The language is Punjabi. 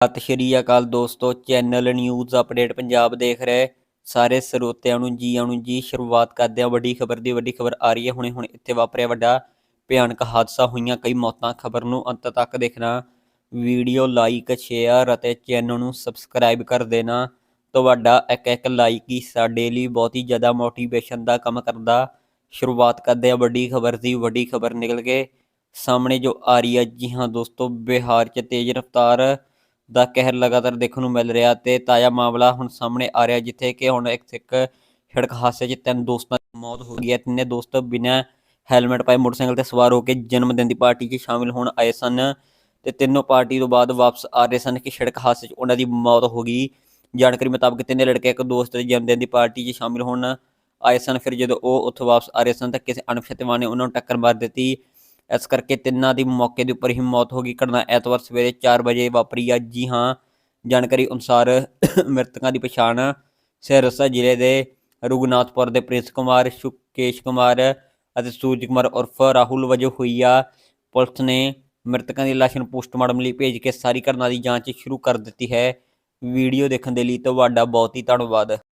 ਸਤਿ ਸ਼੍ਰੀ ਅਕਾਲ ਦੋਸਤੋ, ਚੈਨਲ ਨਿਊਜ਼ ਅਪਡੇਟ ਪੰਜਾਬ ਦੇਖ ਰਹੇ। ਸਾਰੇ ਸਰੋਤਿਆਂ ਨੂੰ ਜੀ ਆਇਆਂ ਨੂੰ ਜੀ, ਸ਼ੁਰੂਆਤ ਕਰਦੇ ਹਾਂ। ਵੱਡੀ ਖਬਰ ਦੀ ਵੱਡੀ ਖਬਰ ਆ ਰਹੀ ਹੈ। ਹੁਣੇ ਹੁਣ ਇੱਥੇ ਵਾਪਰਿਆ ਵੱਡਾ ਭਿਆਨਕ ਹਾਦਸਾ ਹੋਈਆਂ ਕਈ ਮੌਤਾਂ। ਖਬਰ ਨੂੰ ਅੰਤ ਤੱਕ ਦੇਖਣਾ। ਵੀਡੀਓ ਲਾਈਕ, ਸ਼ੇਅਰ ਅਤੇ ਚੈਨਲ ਨੂੰ ਸਬਸਕ੍ਰਾਈਬ ਕਰ ਦੇਣਾ। ਤੁਹਾਡਾ ਇੱਕ ਇੱਕ ਲਾਈਕ ਹੀ ਸਾਡੇ ਲਈ ਬਹੁਤ ਹੀ ਜ਼ਿਆਦਾ ਮੋਟੀਵੇਸ਼ਨ ਦਾ ਕੰਮ ਕਰਦਾ। ਸ਼ੁਰੂਆਤ ਕਰਦੇ ਹਾਂ। ਵੱਡੀ ਖਬਰ ਦੀ ਵੱਡੀ ਖਬਰ ਨਿਕਲ ਕੇ ਸਾਹਮਣੇ ਜੋ ਆ ਰਹੀ ਹੈ। ਜੀ ਹਾਂ ਦੋਸਤੋ, ਬਿਹਾਰ 'ਚ ਤੇਜ਼ ਰਫ਼ਤਾਰ ਦਾ ਕਹਿਰ ਲਗਾਤਾਰ ਦੇਖਣ ਨੂੰ ਮਿਲ ਰਿਹਾ ਤੇ ਤਾਜ਼ਾ ਮਾਮਲਾ ਹੁਣ ਸਾਹਮਣੇ ਆ ਰਿਹਾ, ਜਿੱਥੇ ਕਿ ਹੁਣ ਇੱਕ ਸਿੱਖ ਸੜਕ ਹਾਦਸੇ 'ਚ ਤਿੰਨ ਦੋਸਤਾਂ ਦੀ ਮੌਤ ਹੋ ਗਈ ਹੈ। ਤਿੰਨੇ ਦੋਸਤ ਬਿਨਾਂ ਹੈਲਮਟ ਪਾਏ ਮੋਟਰਸਾਈਕਲ ਤੇ ਸਵਾਰ ਹੋ ਕੇ ਜਨਮ ਦਿਨ ਦੀ ਪਾਰਟੀ 'ਚ ਸ਼ਾਮਿਲ ਹੋਣ ਆਏ ਸਨ ਤੇ ਤਿੰਨੋਂ ਪਾਰਟੀ ਤੋਂ ਬਾਅਦ ਵਾਪਸ ਆ ਰਹੇ ਸਨ ਕਿ ਸੜਕ ਹਾਦਸੇ 'ਚ ਉਹਨਾਂ ਦੀ ਮੌਤ ਹੋ ਗਈ। ਜਾਣਕਾਰੀ ਮੁਤਾਬਕ ਤਿੰਨੇ ਲੜਕੇ ਇੱਕ ਦੋਸਤ ਦੇ ਜਨਮ ਦਿਨ ਦੀ ਪਾਰਟੀ 'ਚ ਸ਼ਾਮਿਲ ਹੋਣ ਆਏ ਸਨ। ਫਿਰ ਜਦੋਂ ਉਹ ਉੱਥੋਂ ਵਾਪਸ ਆ ਰਹੇ ਸਨ ਤਾਂ ਕਿਸੇ ਅਣਪਛਾਤੇ ਨੇ ਉਹਨਾਂ ਨੂੰ ਟੱਕਰ ਮਾਰ ਦਿੱਤੀ। ਇਸ ਕਰਕੇ ਤਿੰਨਾਂ ਦੀ ਮੌਕੇ ਦੇ ਉੱਪਰ ਹੀ ਮੌਤ ਹੋ ਗਈ। ਘਟਨਾ ਐਤਵਾਰ ਸਵੇਰੇ 4 ਵਜੇ ਵਾਪਰੀ ਆ। ਜੀ ਹਾਂ, ਜਾਣਕਾਰੀ ਅਨੁਸਾਰ ਮ੍ਰਿਤਕਾਂ ਦੀ ਪਛਾਣ ਸਿਰਸਾ ਜ਼ਿਲ੍ਹੇ ਦੇ ਰੁਗਨਾਥਪੁਰ ਦੇ ਪ੍ਰਿੰਸ ਕੁਮਾਰ, ਸ਼ੁਕੇਸ਼ ਕੁਮਾਰ ਅਤੇ ਸੂਰਜ ਕੁਮਾਰ ਉਰਫ ਰਾਹੁਲ ਵਜੋਂ ਹੋਈ ਆ। ਪੁਲਿਸ ਨੇ ਮ੍ਰਿਤਕਾਂ ਦੀ ਲਾਸ਼ ਨੂੰ ਪੋਸਟਮਾਰਟਮ ਲਈ ਭੇਜ ਕੇ ਸਾਰੀ ਘਟਨਾ ਦੀ ਜਾਂਚ ਸ਼ੁਰੂ ਕਰ ਦਿੱਤੀ ਹੈ। ਵੀਡੀਓ ਦੇਖਣ ਦੇ ਲਈ ਤੁਹਾਡਾ ਬਹੁਤ ਹੀ ਧੰਨਵਾਦ।